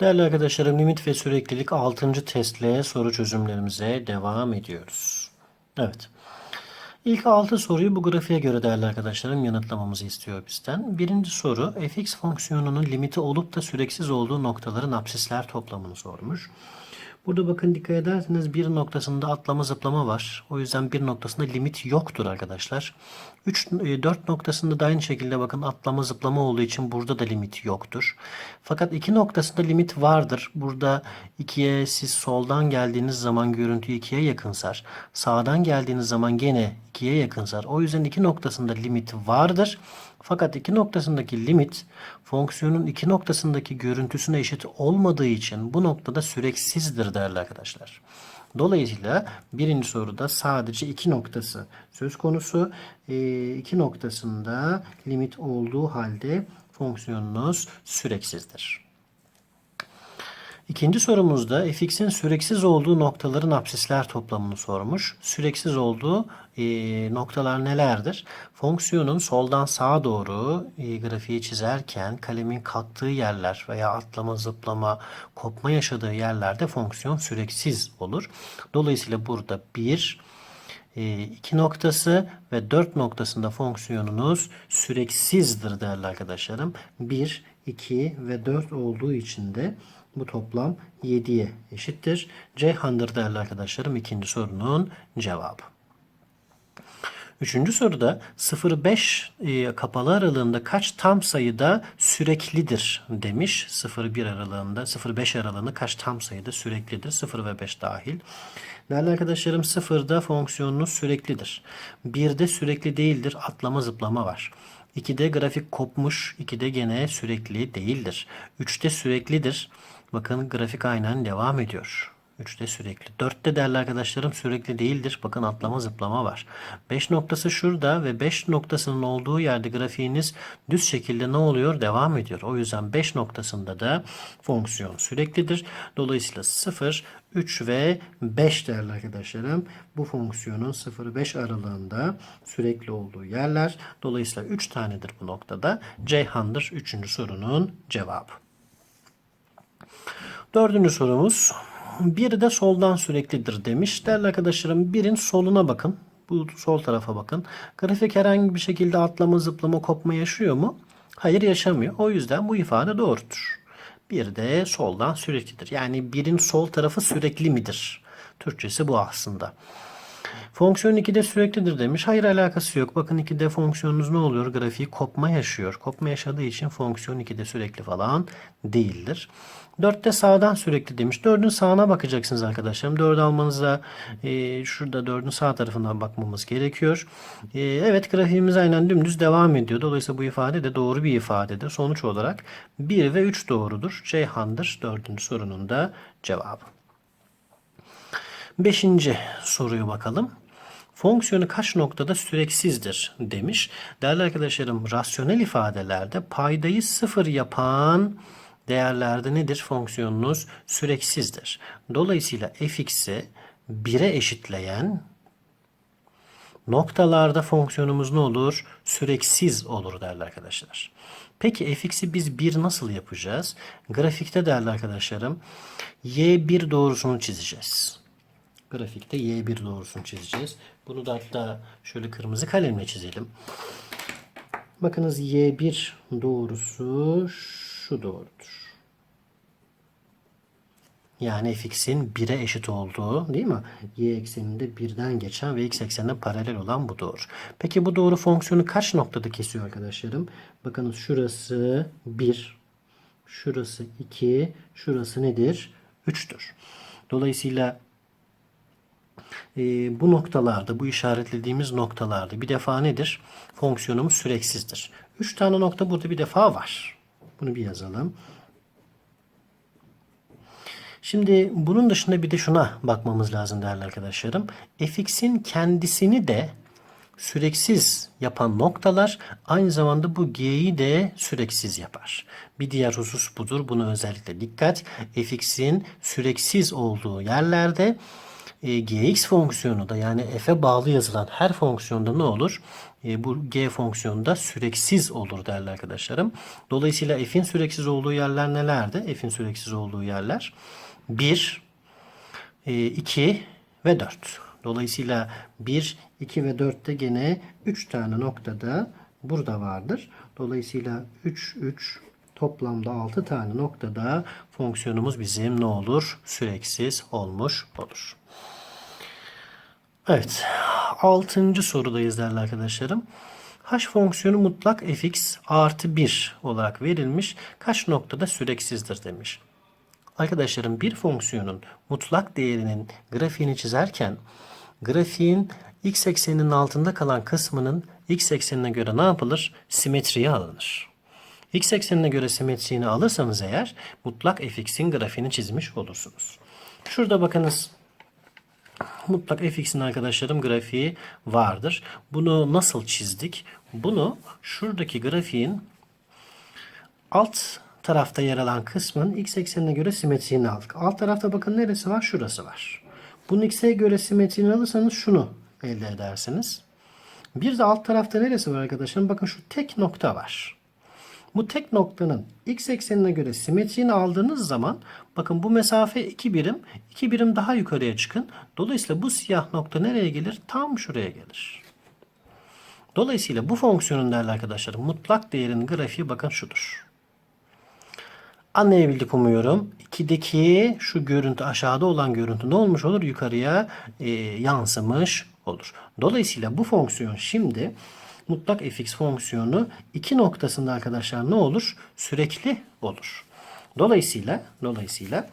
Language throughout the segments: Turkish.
Değerli arkadaşlarım limit ve süreklilik 6. testle soru çözümlerimize devam ediyoruz. Evet. İlk 6 soruyu bu grafiğe göre değerli arkadaşlarım yanıtlamamızı istiyor bizden. Birinci soru fx fonksiyonunun limiti olup da süreksiz olduğu noktaların absisler toplamını sormuş. Burada bakın dikkat ederseniz bir noktasında atlama zıplama var. O yüzden bir noktasında limit yoktur arkadaşlar. 3 4 noktasında da aynı şekilde bakın atlama zıplama olduğu için burada da limit yoktur. Fakat 2 noktasında limit vardır. Burada 2'ye siz soldan geldiğiniz zaman görüntü 2'ye yakınsar. Sağdan geldiğiniz zaman gene 2'ye yakınsar. O yüzden 2 noktasında limit vardır. Fakat iki noktasındaki limit fonksiyonun iki noktasındaki görüntüsüne eşit olmadığı için bu noktada süreksizdir değerli arkadaşlar. Dolayısıyla birinci soruda sadece iki noktası söz konusu. E, iki noktasında limit olduğu halde fonksiyonunuz süreksizdir. İkinci sorumuzda fx'in süreksiz olduğu noktaların absisler toplamını sormuş. Süreksiz olduğu e, noktalar nelerdir? Fonksiyonun soldan sağa doğru e, grafiği çizerken kalemin kalktığı yerler veya atlama, zıplama, kopma yaşadığı yerlerde fonksiyon süreksiz olur. Dolayısıyla burada 1, 2 noktası ve 4 noktasında fonksiyonunuz süreksizdir değerli arkadaşlarım. 1, 2 ve 4 olduğu için de bu toplam 7'ye eşittir. Ceyhan'dır değerli arkadaşlarım ikinci sorunun cevabı. Üçüncü soruda 0-5 e, kapalı aralığında kaç tam sayıda süreklidir demiş. 0-1 aralığında 0-5 aralığında kaç tam sayıda süreklidir? 0 ve 5 dahil. Değerli arkadaşlarım 0'da fonksiyonunuz süreklidir. 1'de sürekli değildir. Atlama zıplama var. 2'de grafik kopmuş. 2'de gene sürekli değildir. 3'te süreklidir. Bakın grafik aynen devam ediyor. 3'te sürekli. 4'te değerli arkadaşlarım sürekli değildir. Bakın atlama zıplama var. 5 noktası şurada ve 5 noktasının olduğu yerde grafiğiniz düz şekilde ne oluyor? Devam ediyor. O yüzden 5 noktasında da fonksiyon süreklidir. Dolayısıyla 0, 3 ve 5 değerli arkadaşlarım. Bu fonksiyonun 0-5 aralığında sürekli olduğu yerler. Dolayısıyla 3 tanedir bu noktada. Ceyhan'dır 3. sorunun cevabı. Dördüncü sorumuz. Biri de soldan süreklidir demiş. Değerli arkadaşlarım birin soluna bakın. Bu sol tarafa bakın. Grafik herhangi bir şekilde atlama, zıplama, kopma yaşıyor mu? Hayır yaşamıyor. O yüzden bu ifade doğrudur. Bir de soldan süreklidir. Yani birin sol tarafı sürekli midir? Türkçesi bu aslında. Fonksiyon 2'de süreklidir demiş. Hayır alakası yok. Bakın 2'de fonksiyonunuz ne oluyor? Grafiği kopma yaşıyor. Kopma yaşadığı için fonksiyon 2'de sürekli falan değildir. 4'te sağdan sürekli demiş. 4'ün sağına bakacaksınız arkadaşlarım. 4'ü almanıza e, şurada 4'ün sağ tarafından bakmamız gerekiyor. E, evet grafiğimiz aynen dümdüz devam ediyor. Dolayısıyla bu ifade de doğru bir ifadedir. Sonuç olarak 1 ve 3 doğrudur. Ceyhan'dır. 4. sorunun da cevabı. Beşinci soruyu bakalım. Fonksiyonu kaç noktada süreksizdir demiş. Değerli arkadaşlarım rasyonel ifadelerde paydayı sıfır yapan değerlerde nedir? Fonksiyonunuz süreksizdir. Dolayısıyla fx'i 1'e eşitleyen noktalarda fonksiyonumuz ne olur? Süreksiz olur değerli arkadaşlar. Peki fx'i biz 1 nasıl yapacağız? Grafikte değerli arkadaşlarım y1 doğrusunu çizeceğiz. Grafikte y1 doğrusunu çizeceğiz. Bunu da hatta şöyle kırmızı kalemle çizelim. Bakınız y1 doğrusu şu doğrudur. Yani fx'in 1'e eşit olduğu değil mi? Y ekseninde birden geçen ve x eksenine paralel olan bu doğru. Peki bu doğru fonksiyonu kaç noktada kesiyor arkadaşlarım? Bakınız şurası 1, şurası 2, şurası nedir? 3'tür. Dolayısıyla e, bu noktalarda, bu işaretlediğimiz noktalarda bir defa nedir? Fonksiyonumuz süreksizdir. 3 tane nokta burada bir defa var. Bunu bir yazalım. Şimdi bunun dışında bir de şuna bakmamız lazım değerli arkadaşlarım. fx'in kendisini de süreksiz yapan noktalar aynı zamanda bu g'yi de süreksiz yapar. Bir diğer husus budur. Buna özellikle dikkat. fx'in süreksiz olduğu yerlerde e, gx fonksiyonu da yani f'e bağlı yazılan her fonksiyonda ne olur? E, bu g fonksiyonu da süreksiz olur değerli arkadaşlarım. Dolayısıyla f'in süreksiz olduğu yerler nelerdi? F'in süreksiz olduğu yerler 1, 2 ve 4. Dolayısıyla 1, 2 ve 4'te gene 3 tane noktada burada vardır. Dolayısıyla 3, 3 toplamda 6 tane noktada fonksiyonumuz bizim ne olur? Süreksiz olmuş olur. Evet. 6. sorudayız değerli arkadaşlarım. H fonksiyonu mutlak fx artı 1 olarak verilmiş. Kaç noktada süreksizdir demiş. Arkadaşlarım bir fonksiyonun mutlak değerinin grafiğini çizerken grafiğin x ekseninin altında kalan kısmının x eksenine göre ne yapılır? Simetriye alınır. X eksenine göre simetriğini alırsanız eğer mutlak fx'in grafiğini çizmiş olursunuz. Şurada bakınız mutlak fx'in arkadaşlarım grafiği vardır. Bunu nasıl çizdik? Bunu şuradaki grafiğin alt tarafta yer alan kısmın x eksenine göre simetriğini aldık. Alt tarafta bakın neresi var? Şurası var. Bunun x'e göre simetriğini alırsanız şunu elde edersiniz. Bir de alt tarafta neresi var arkadaşlarım? Bakın şu tek nokta var. Bu tek noktanın x eksenine göre simetriğini aldığınız zaman bakın bu mesafe 2 birim. 2 birim daha yukarıya çıkın. Dolayısıyla bu siyah nokta nereye gelir? Tam şuraya gelir. Dolayısıyla bu fonksiyonun değerli arkadaşlarım mutlak değerin grafiği bakın şudur. Anlayabildik umuyorum. 2'deki şu görüntü aşağıda olan görüntü ne olmuş olur? Yukarıya e, yansımış olur. Dolayısıyla bu fonksiyon şimdi mutlak fx fonksiyonu iki noktasında arkadaşlar ne olur? Sürekli olur. Dolayısıyla dolayısıyla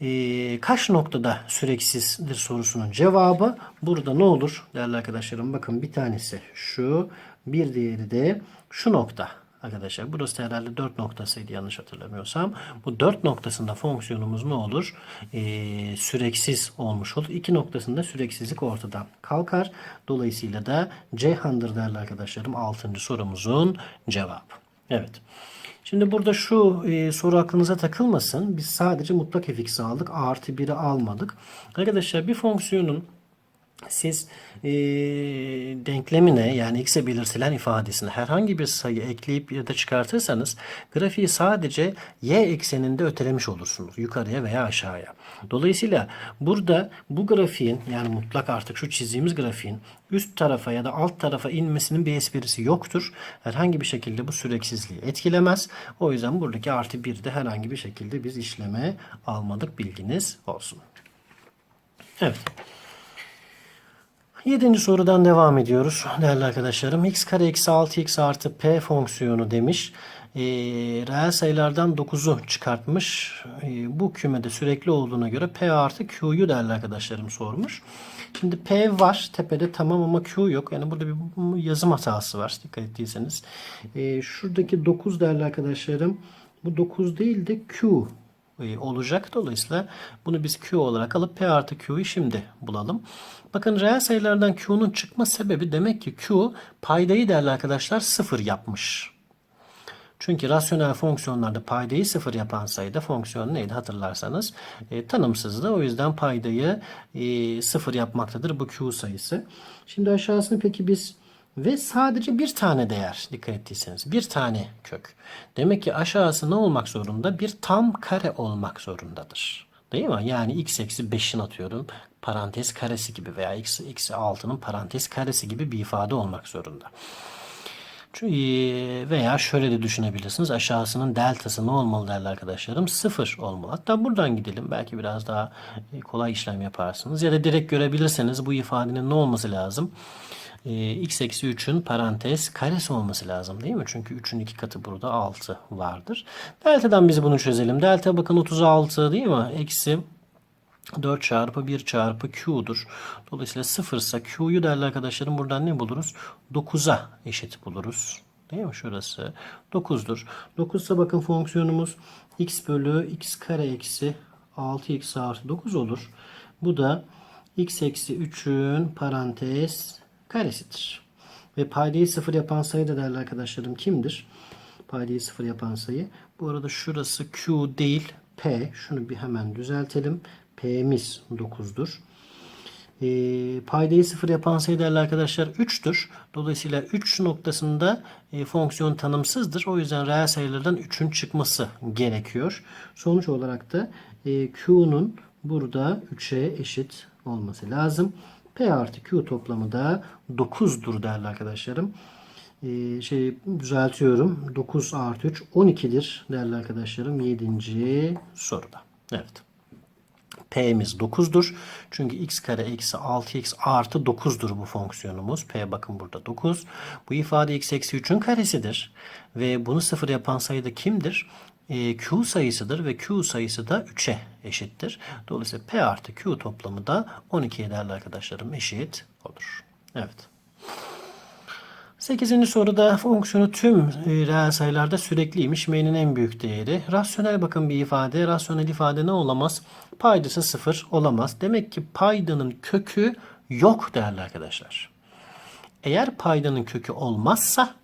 e, kaç noktada süreksizdir sorusunun cevabı burada ne olur? Değerli arkadaşlarım bakın bir tanesi şu bir diğeri de şu nokta. Arkadaşlar burası herhalde 4 noktasıydı yanlış hatırlamıyorsam. Bu 4 noktasında fonksiyonumuz ne olur? Ee, süreksiz olmuş olur. 2 noktasında süreksizlik ortadan kalkar. Dolayısıyla da Ceyhan'dır değerli arkadaşlarım 6. sorumuzun cevabı. Evet. Şimdi burada şu e, soru aklınıza takılmasın. Biz sadece mutlak fx'i aldık. Artı 1'i almadık. Arkadaşlar bir fonksiyonun siz e, denklemine yani x'e belirtilen ifadesine herhangi bir sayı ekleyip ya da çıkartırsanız grafiği sadece y ekseninde ötelemiş olursunuz. Yukarıya veya aşağıya. Dolayısıyla burada bu grafiğin yani mutlak artık şu çizdiğimiz grafiğin üst tarafa ya da alt tarafa inmesinin bir esprisi yoktur. Herhangi bir şekilde bu süreksizliği etkilemez. O yüzden buradaki artı bir de herhangi bir şekilde biz işleme almadık bilginiz olsun. Evet. Yedinci sorudan devam ediyoruz değerli arkadaşlarım. x kare eksi 6x artı p fonksiyonu demiş. E, reel sayılardan 9'u çıkartmış. E, bu kümede sürekli olduğuna göre p artı q'yu değerli arkadaşlarım sormuş. Şimdi p var tepede tamam ama q yok. Yani burada bir yazım hatası var dikkat ettiyseniz. E, şuradaki 9 değerli arkadaşlarım bu 9 değil de q olacak. Dolayısıyla bunu biz Q olarak alıp P artı Q'yu şimdi bulalım. Bakın reel sayılardan Q'nun çıkma sebebi demek ki Q paydayı değerli arkadaşlar sıfır yapmış. Çünkü rasyonel fonksiyonlarda paydayı sıfır yapan sayıda fonksiyon neydi hatırlarsanız e, tanımsızdı. O yüzden paydayı e, sıfır yapmaktadır bu Q sayısı. Şimdi aşağısını peki biz ve sadece bir tane değer dikkat ettiyseniz bir tane kök. Demek ki aşağısı ne olmak zorunda? Bir tam kare olmak zorundadır. Değil mi? Yani x eksi 5'in atıyorum parantez karesi gibi veya x eksi 6'nın parantez karesi gibi bir ifade olmak zorunda. Çünkü veya şöyle de düşünebilirsiniz. Aşağısının deltası ne olmalı değerli arkadaşlarım? Sıfır olmalı. Hatta buradan gidelim. Belki biraz daha kolay işlem yaparsınız. Ya da direkt görebilirseniz bu ifadenin ne olması lazım? E, x eksi 3'ün parantez karesi olması lazım değil mi? Çünkü 3'ün iki katı burada 6 vardır. Delta'dan biz bunu çözelim. Delta bakın 36 değil mi? Eksi 4 çarpı 1 çarpı q'dur. Dolayısıyla 0 ise q'yu değerli arkadaşlarım buradan ne buluruz? 9'a eşit buluruz. Değil mi? Şurası 9'dur. 9 ise bakın fonksiyonumuz x bölü x kare eksi 6x artı 9 olur. Bu da x eksi 3'ün parantez karesidir. Ve paydayı sıfır yapan sayı da değerli arkadaşlarım kimdir? Paydayı sıfır yapan sayı. Bu arada şurası Q değil P. Şunu bir hemen düzeltelim. P'miz 9'dur. E, paydayı sıfır yapan sayı değerli arkadaşlar 3'tür. Dolayısıyla 3 noktasında e, fonksiyon tanımsızdır. O yüzden reel sayılardan 3'ün çıkması gerekiyor. Sonuç olarak da e, Q'nun burada 3'e eşit olması lazım. P artı Q toplamı da 9'dur değerli arkadaşlarım. Ee, şey düzeltiyorum. 9 artı 3 12'dir değerli arkadaşlarım. 7. soruda. Evet. P'miz 9'dur. Çünkü x kare eksi 6x artı 9'dur bu fonksiyonumuz. P bakın burada 9. Bu ifade x eksi 3'ün karesidir. Ve bunu sıfır yapan sayı da kimdir? E, Q sayısıdır ve Q sayısı da 3'e eşittir. Dolayısıyla P artı Q toplamı da 12'ye değerli arkadaşlarım eşit olur. Evet. 8. soruda fonksiyonu tüm e, reel sayılarda sürekliymiş. M'nin en büyük değeri. Rasyonel bakın bir ifade. Rasyonel ifade ne olamaz? Paydası sıfır olamaz. Demek ki paydanın kökü yok değerli arkadaşlar. Eğer paydanın kökü olmazsa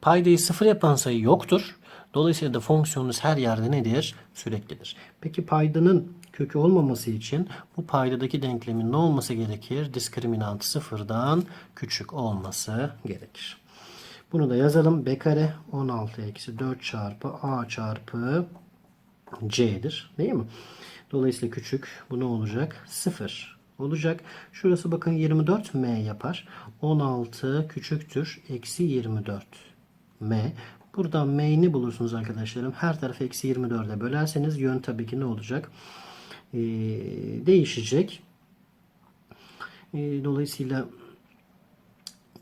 paydayı sıfır yapan sayı yoktur. Dolayısıyla da fonksiyonunuz her yerde nedir? Süreklidir. Peki paydanın kökü olmaması için bu paydadaki denklemin ne olması gerekir? Diskriminant sıfırdan küçük olması gerekir. Bunu da yazalım. B kare 16 eksi 4 çarpı A çarpı C'dir. Değil mi? Dolayısıyla küçük. Bu ne olacak? 0 olacak. Şurası bakın 24 M yapar. 16 küçüktür. Eksi 24 M. Buradan M'ni bulursunuz arkadaşlarım. Her tarafı eksi 24'e bölerseniz yön tabii ki ne olacak? Ee, değişecek. Ee, dolayısıyla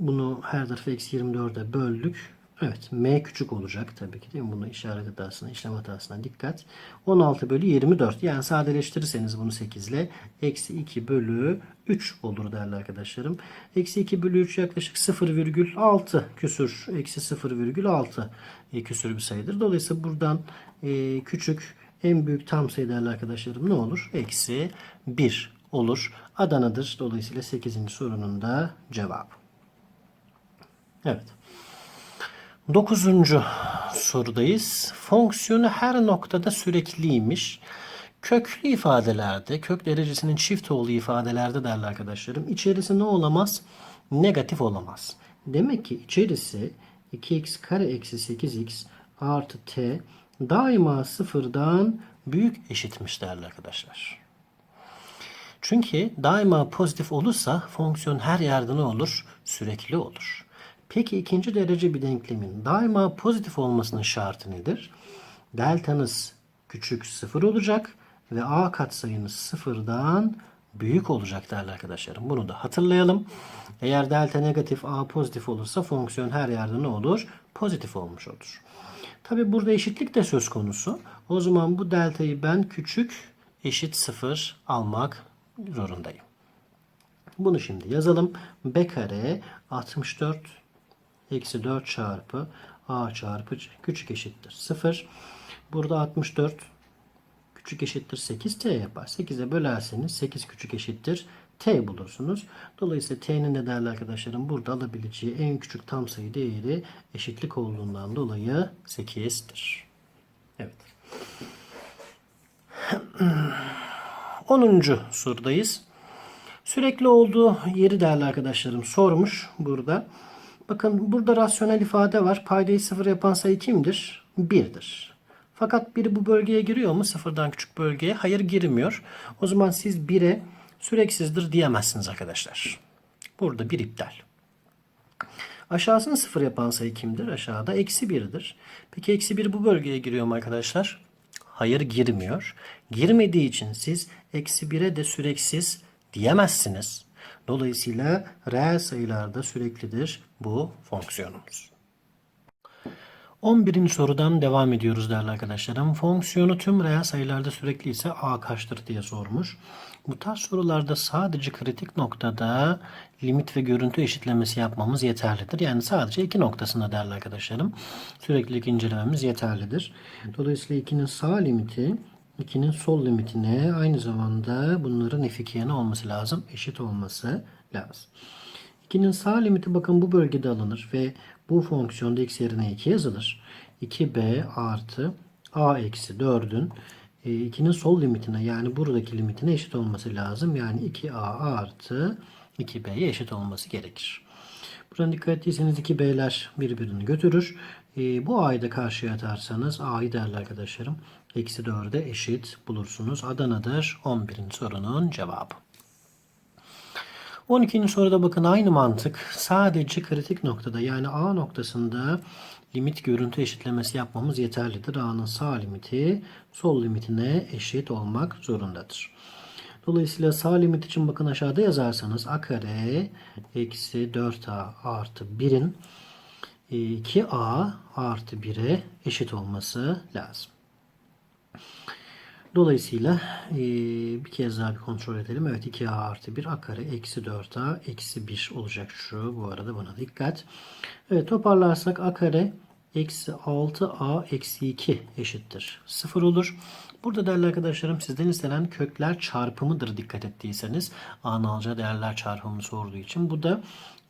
bunu her tarafı eksi 24'e böldük. Evet m küçük olacak tabii ki değil mi? Bunu işaret hatasına, işlem hatasına dikkat. 16 bölü 24 yani sadeleştirirseniz bunu 8 ile eksi 2 bölü 3 olur değerli arkadaşlarım. Eksi 2 bölü 3 yaklaşık 0,6 küsür. Eksi 0,6 e, küsür bir sayıdır. Dolayısıyla buradan e, küçük en büyük tam sayı değerli arkadaşlarım ne olur? Eksi 1 olur. Adana'dır. Dolayısıyla 8. sorunun da cevabı. Evet. Dokuzuncu sorudayız. Fonksiyonu her noktada sürekliymiş. Köklü ifadelerde, kök derecesinin çift olduğu ifadelerde değerli arkadaşlarım içerisi ne olamaz? Negatif olamaz. Demek ki içerisi 2x kare eksi 8x artı t daima sıfırdan büyük eşitmiş değerli arkadaşlar. Çünkü daima pozitif olursa fonksiyon her yerde ne olur? Sürekli olur. Peki ikinci derece bir denklemin daima pozitif olmasının şartı nedir? Deltanız küçük sıfır olacak ve a katsayınız sıfırdan büyük olacak değerli arkadaşlarım. Bunu da hatırlayalım. Eğer delta negatif a pozitif olursa fonksiyon her yerde ne olur? Pozitif olmuş olur. Tabi burada eşitlik de söz konusu. O zaman bu deltayı ben küçük eşit sıfır almak zorundayım. Bunu şimdi yazalım. B kare 64 eksi 4 çarpı a çarpı küçük eşittir 0. Burada 64 küçük eşittir 8t yapar. 8'e bölerseniz 8 küçük eşittir t bulursunuz. Dolayısıyla t'nin de değerli arkadaşlarım burada alabileceği en küçük tam sayı değeri eşitlik olduğundan dolayı 8'dir. Evet. 10. sorudayız. Sürekli olduğu yeri değerli arkadaşlarım sormuş burada. Bakın burada rasyonel ifade var. Paydayı sıfır yapan sayı kimdir? 1'dir. Fakat biri bu bölgeye giriyor mu? Sıfırdan küçük bölgeye. Hayır girmiyor. O zaman siz 1'e süreksizdir diyemezsiniz arkadaşlar. Burada bir iptal. Aşağısını sıfır yapan sayı kimdir? Aşağıda eksi 1'dir. Peki eksi 1 bu bölgeye giriyor mu arkadaşlar? Hayır girmiyor. Girmediği için siz eksi 1'e de süreksiz diyemezsiniz. Dolayısıyla reel sayılarda süreklidir bu fonksiyonumuz. 11. sorudan devam ediyoruz değerli arkadaşlarım. Fonksiyonu tüm reel sayılarda sürekli ise a kaçtır diye sormuş. Bu tarz sorularda sadece kritik noktada limit ve görüntü eşitlemesi yapmamız yeterlidir. Yani sadece iki noktasında değerli arkadaşlarım süreklilik incelememiz yeterlidir. Dolayısıyla 2'nin sağ limiti 2'nin sol limitine aynı zamanda bunların f2'ye ne olması lazım? Eşit olması lazım. 2'nin sağ limiti bakın bu bölgede alınır ve bu fonksiyonda x yerine 2 yazılır. 2b artı a eksi 4'ün e, 2'nin sol limitine yani buradaki limitine eşit olması lazım. Yani 2a artı 2b'ye eşit olması gerekir. Buradan dikkat ettiyseniz 2b'ler birbirini götürür. E, bu a'yı da karşıya atarsanız a'yı değerli arkadaşlarım eksi 4'e eşit bulursunuz. Adana'dır 11. sorunun cevabı. 12. soruda bakın aynı mantık. Sadece kritik noktada yani A noktasında limit görüntü eşitlemesi yapmamız yeterlidir. A'nın sağ limiti sol limitine eşit olmak zorundadır. Dolayısıyla sağ limit için bakın aşağıda yazarsanız a kare eksi 4a artı 1'in 2a artı 1'e eşit olması lazım. Dolayısıyla e, bir kez daha bir kontrol edelim. Evet 2a artı 1 a kare eksi 4a eksi 1 olacak şu. Bu arada buna dikkat. Evet toparlarsak a kare eksi 6a eksi 2 eşittir. 0 olur. Burada değerli arkadaşlarım sizden istenen kökler çarpımıdır dikkat ettiyseniz. A'nın alacağı değerler çarpımını sorduğu için. Bu da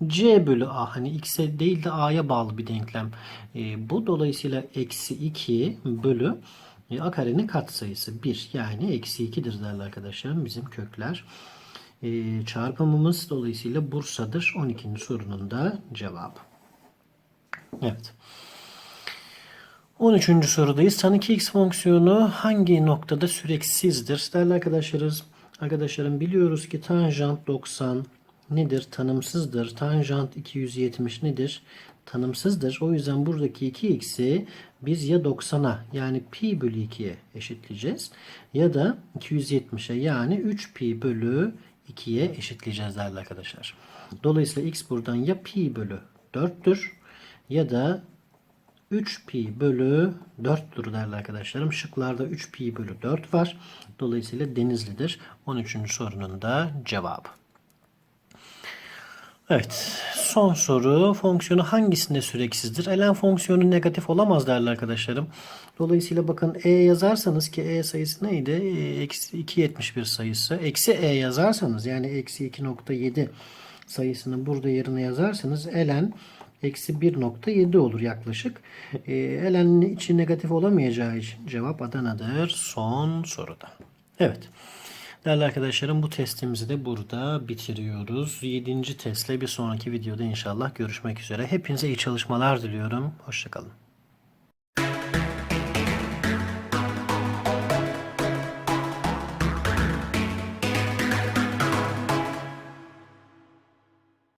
c bölü a hani x'e değil de a'ya bağlı bir denklem. E, bu dolayısıyla eksi 2 bölü e, a karenin katsayısı 1 yani eksi 2'dir değerli arkadaşlarım bizim kökler. E, çarpımımız dolayısıyla Bursa'dır. 12. sorunun da cevabı. Evet. 13. sorudayız. Tan 2x fonksiyonu hangi noktada süreksizdir? Değerli arkadaşlarız, arkadaşlarım biliyoruz ki tanjant 90 nedir? Tanımsızdır. Tanjant 270 nedir? Tanımsızdır. O yüzden buradaki 2x'i biz ya 90'a yani pi bölü 2'ye eşitleyeceğiz ya da 270'e yani 3 pi bölü 2'ye eşitleyeceğiz değerli arkadaşlar. Dolayısıyla x buradan ya pi bölü 4'tür ya da 3 pi bölü 4'tür değerli arkadaşlarım. Şıklarda 3 pi bölü 4 var. Dolayısıyla denizlidir. 13. sorunun da cevabı. Evet. Son soru. Fonksiyonu hangisinde süreksizdir? ln fonksiyonu negatif olamaz değerli arkadaşlarım. Dolayısıyla bakın e yazarsanız ki e sayısı neydi? E, eksi 271 sayısı. Eksi e yazarsanız yani eksi 2.7 sayısını burada yerine yazarsanız ln eksi 1.7 olur yaklaşık. E, ln'in içi negatif olamayacağı için cevap Adana'dır son soruda. Evet. Değerli arkadaşlarım bu testimizi de burada bitiriyoruz. 7. testle bir sonraki videoda inşallah görüşmek üzere. Hepinize iyi çalışmalar diliyorum. Hoşçakalın.